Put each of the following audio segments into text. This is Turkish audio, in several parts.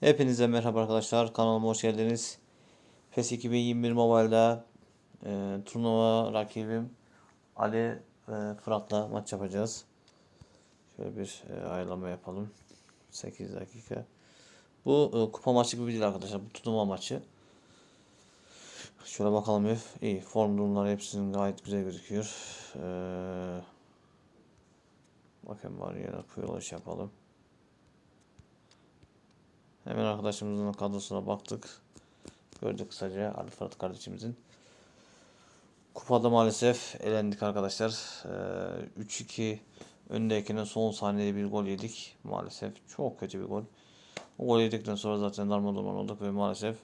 Hepinize merhaba arkadaşlar. Kanalıma hoş geldiniz. PES 2021 Mobile'da e, turnuva rakibim Ali e, Fırat'la maç yapacağız. Şöyle bir e, ayarlama yapalım. 8 dakika. Bu e, kupa maçı gibi değil arkadaşlar. Bu turnuva maçı. Şöyle bakalım bir. İyi. Form durumları hepsinin gayet güzel gözüküyor. E, bakın var yine yapalım. Hemen arkadaşımızın kadrosuna baktık. Gördük kısaca Ali Fırat kardeşimizin. Kupada maalesef elendik arkadaşlar. Ee, 3-2 öndekine son saniyede bir gol yedik. Maalesef çok kötü bir gol. O gol yedikten sonra zaten darmadağın olduk ve maalesef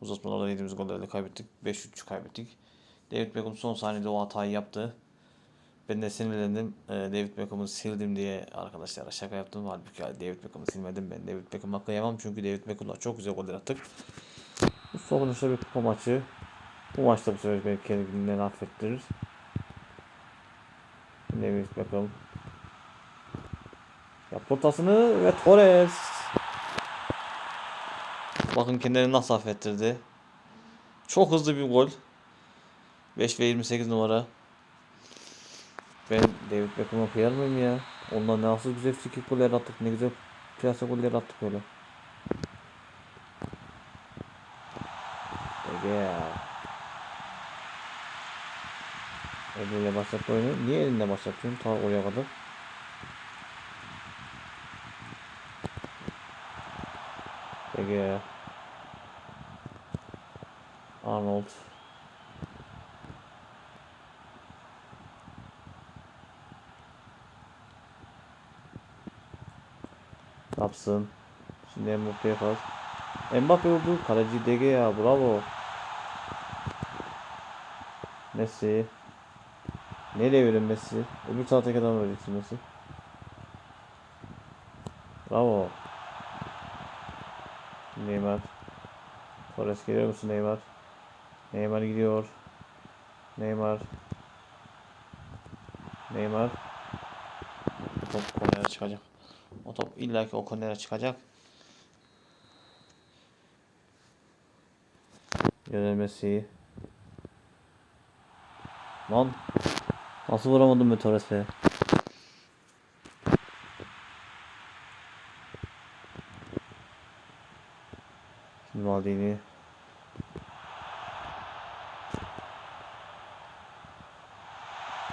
uzatmalarda yediğimiz gollerle kaybettik. 5-3 kaybettik. David Beckham son saniyede o hatayı yaptı. Ben de sinirlendim. Ee, David Beckham'ı sildim diye arkadaşlara şaka yaptım. Halbuki David Beckham'ı silmedim ben. David Beckham'a kıyamam çünkü David Beckham'la çok güzel goller attık. Bu sonuçta bir kupa maçı. Bu maçta bu sefer belki kendinden affettirir. David Beckham. Yaptı ortasını ve Torres. Bakın kendilerini nasıl affettirdi. Çok hızlı bir gol. 5 ve 28 numara. Ben David Beckham'a kıyar mıyım ya? Ondan nasıl güzel frikik goller attık. Ne güzel plase goller attık öyle. Ege ya. Eliyle başlattı oyunu. Niye elinde başlatıyorsun ta oraya kadar? Ege ya. Arnold. Yapsın. Şimdi Mbappe yapar. Mbappe vurdu. Kaleci DG ya. Bravo. Messi. Nereye verin Messi? Öbür taraftaki adam vereceksin Messi. Bravo. Neymar. Torres geliyor musun Neymar? Neymar gidiyor. Neymar. Neymar. Top kornere çıkacak. O top illaki o kornere çıkacak. Lionel Messi. Lan. Nasıl vuramadım be Torres'e? Şimdi Maldini.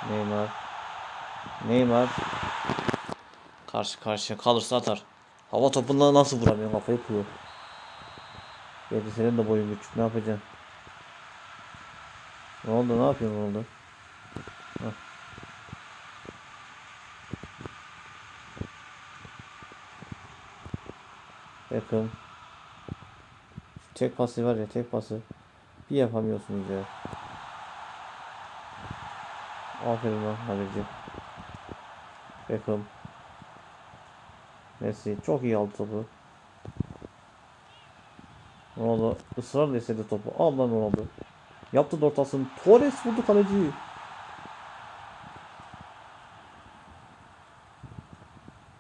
Neymar. Neymar. Karşı karşıya kalırsa atar. Hava topundan nasıl vuramıyor kafayı kırıyor. Belki senin de boyun küçük ne yapacaksın? Ne oldu ne yapıyorsun oldu? Hah. Yakın. Tek pası var ya tek pası. Bir yapamıyorsunuz ya. Aferin lan Halici. Beckham. Messi çok iyi aldı topu. Ronaldo ısrarla istedi topu. Al lan Ronaldo. Yaptı ortasını. Torres vurdu kaleciyi.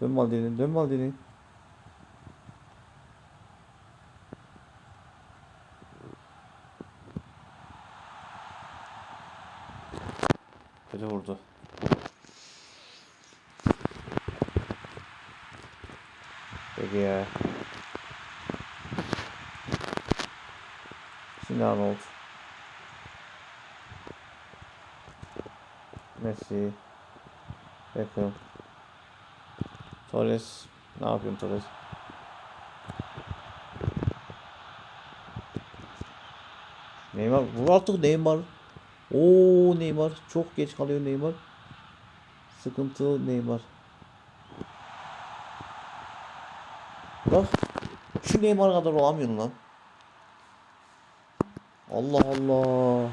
Dön Maldini, dön Maldini. Kötü vurdu. Peki ya. Şimdi Arnold. Messi. Beckham. Torres. Ne yapıyorsun Torres? Neymar. Vur artık Neymar. Oo Neymar. Çok geç kalıyor Neymar. Sıkıntı Neymar. Bak. Şu Neymar kadar olamıyorsun lan. Allah Allah.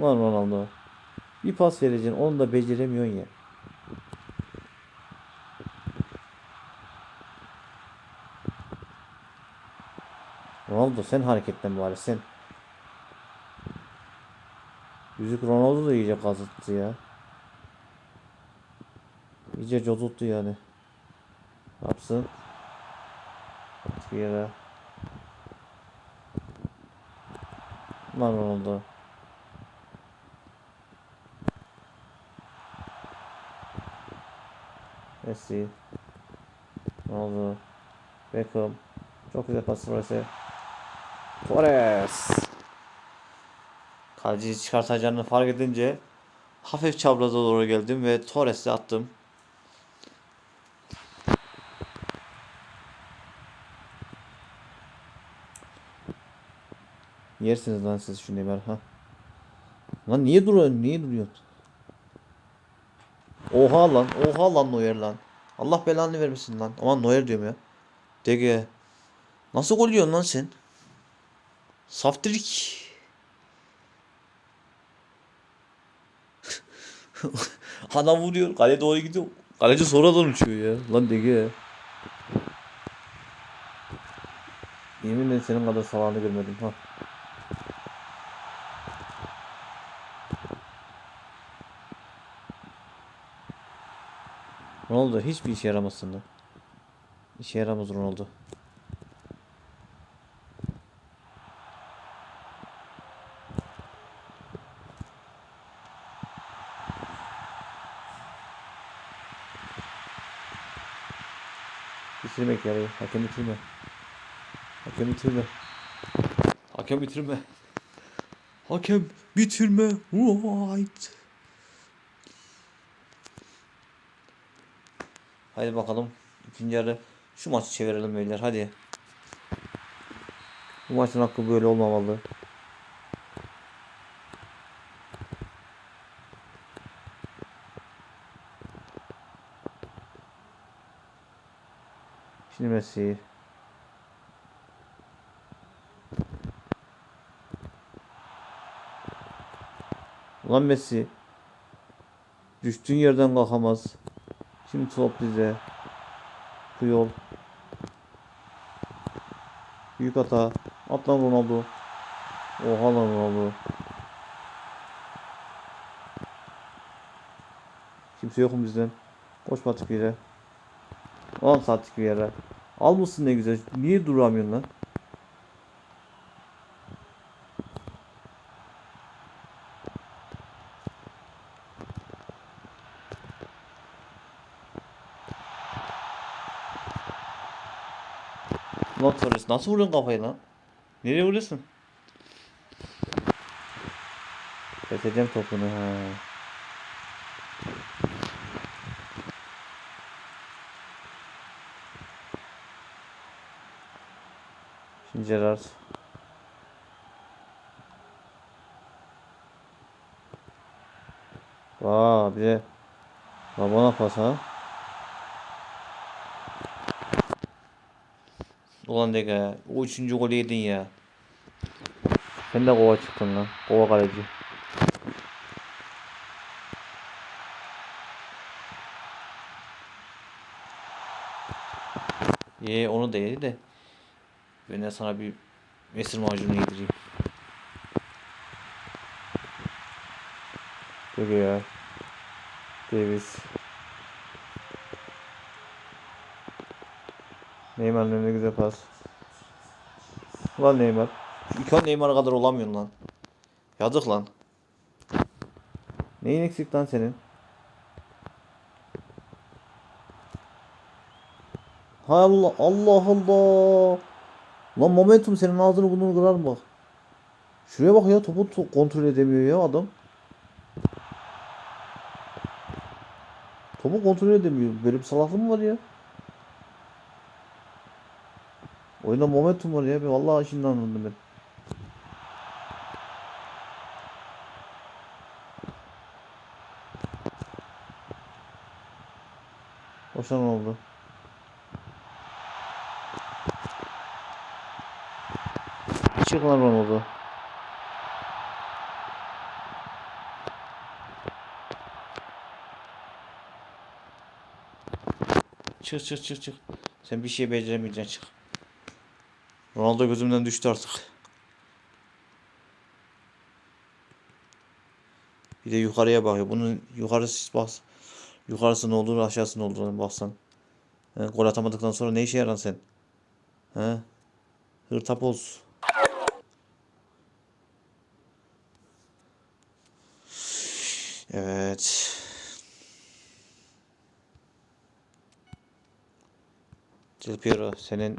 Lan Ronaldo. Bir pas vereceksin onu da beceremiyorsun ya. Ronaldo sen hareketten bari sen. Yüzük Ronaldo da iyice kazıttı ya. İyice cozuttu yani. Ne yapsın? Bir yere. Lan oldu. Messi. Ne oldu? Beckham. Çok güzel pas Torres'e. Torres. Kaleciyi çıkartacağını fark edince hafif çapraza doğru geldim ve Torres'i attım. Yersiniz lan siz şu Neymar ha. Lan niye duruyorsun? Niye duruyorsun? Oha lan. Oha lan Neuer lan. Allah belanı vermesin lan. Aman Neuer diyorum ya. DG. Nasıl gol yiyorsun lan sen? Saftirik. Adam vuruyor. Kale doğru gidiyor. Kaleci sonradan uçuyor ya. Lan DG. Yeminle senin kadar salağını görmedim ha. Ronaldo hiçbir işe yaramazsın lan. İşe yaramaz Ronaldo. Bitirmek yarayı. Hakem bitirme. Hakem bitirme. Hakem bitirme. Hakem bitirme. Right. Haydi bakalım. İkinci yarı şu maçı çevirelim beyler hadi. Bu maçın hakkı böyle olmamalı. Şimdi Messi. Ulan Messi. Düştüğün yerden kalkamaz. Şimdi top bize. Puyol. Büyük hata. At lan Ronaldo. Oha lan Ronaldo. Kimse yok mu bizden? Koş Patrick yere. Al bir yere. Al mısın ne güzel. Niye duramıyorsun lan? Lan Torres nasıl vuruyorsun kafayı lan? Nereye vuruyorsun? Keseceğim topunu ha. Şimdi Gerrard. Vaa bir de Babana pas ha. Ulan Dega o üçüncü golü yedin ya. Sen de kova çıktın lan. Kova kaleci. Ye onu da yedi de. Ben de sana bir mesir macunu yedireyim. Dur ya. Davis. Neymar'ın önüne güzel pas. Ulan Neymar. İlk Neymar kadar olamıyorsun lan. Yazık lan. Neyin eksik lan senin? Allah Allah Allah. Lan momentum senin ağzını bunu kırar bak. Şuraya bak ya topu to- kontrol edemiyor ya adam. Topu kontrol edemiyor. Böyle bir salaklık mı var ya? Oyunda momentum var ya. Ben vallahi şimdi anladım ben. Boşan oldu. Çık lan Ronaldo. Çık çık çık çık. Sen bir şey beceremeyeceksin çık. Ronaldo gözümden düştü artık. Bir de yukarıya bakıyor. Bunun yukarısı bak. Yukarısı ne olur, aşağısı ne olur baksan. He, gol atamadıktan sonra ne işe yaran sen? He? Hırtapoz. Evet. Del Piero senin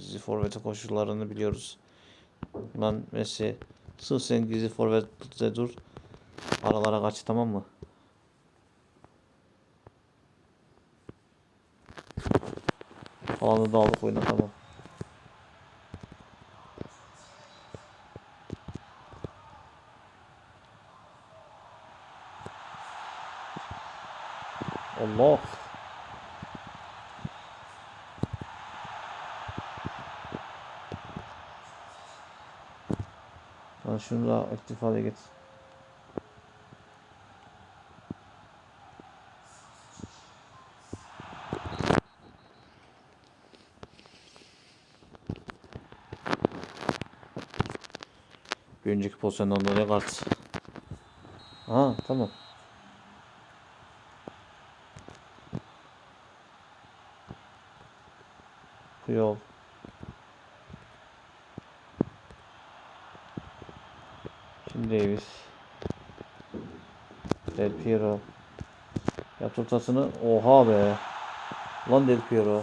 eee forvete koşullarını biliyoruz. Lan Messi sırf sen gizli forvette dur. Aralara kaç tamam mı? Alanı da aldık oyuna tamam. Allah. Lan şunu da aktif hale getir. Bir önceki pozisyondan dolayı kart. Aha tamam. Puyol. Şimdi Davis. Del Piero. Yap ortasını. Oha be. Lan Del Piero.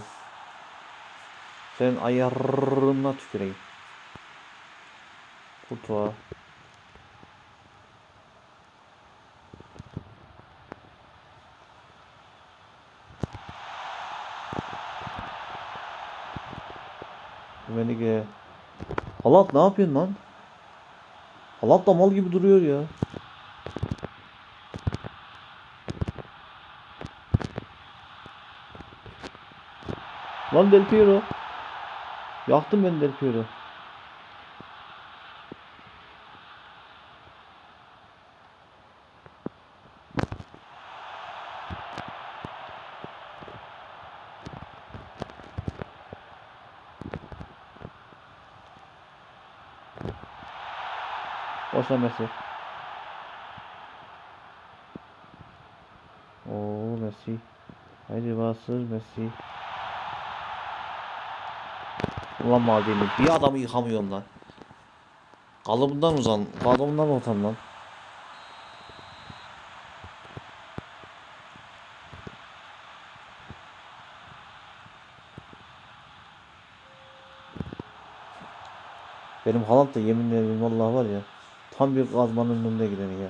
Sen ayarına tüküreyim. Kurtuğa. Menige. Halat ne yapıyorsun lan? Halat da mal gibi duruyor ya. Lan Del Piero. Yaktım ben Del Piero. Boşla Messi. Oo Messi. Haydi bastır Messi. Ulan Maldini bir adamı yıkamıyorum lan. Kalıbından uzan, kalıbından utan lan. Benim Haaland da yemin ederim vallahi var ya. Tam bir kazmanın önünde gideni ya.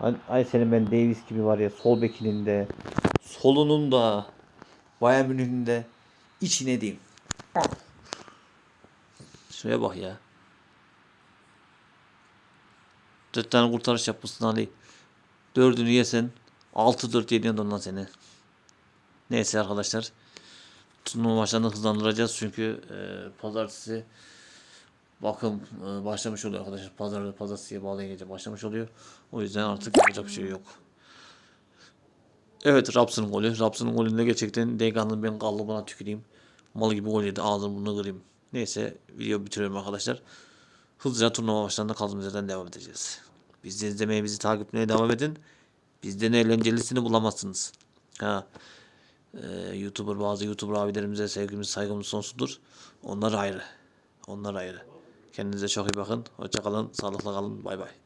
Ay, ay senin ben Davis gibi var ya sol bekinin de solunun da Bayern Münih'in de içine diyeyim. Şuraya bak ya. Dört tane kurtarış yapmışsın Ali. Dördünü yesen 6-4 yeniyordu ondan seni. Neyse arkadaşlar. Turnuva maçlarını hızlandıracağız çünkü e, pazartesi bakım e, başlamış oluyor arkadaşlar. Pazar pazartesiye bağlı gece başlamış oluyor. O yüzden artık yapacak bir şey yok. Evet Raps'ın golü. Raps'ın golünde gerçekten Degan'ın ben kalıbına tüküreyim. Mal gibi gol yedi. Ağzını bunu kırayım. Neyse video bitiriyorum arkadaşlar. Hızlıca turnuva maçlarında kaldığımız yerden devam edeceğiz. Bizi izlemeye, bizi takip etmeye devam edin. Bizden eğlencelisini bulamazsınız. Ha. Ee, YouTuber bazı YouTuber abilerimize sevgimiz saygımız sonsuzdur. Onlar ayrı. Onlar ayrı. Kendinize çok iyi bakın. Hoşça kalın. Sağlıkla kalın. Bay bay.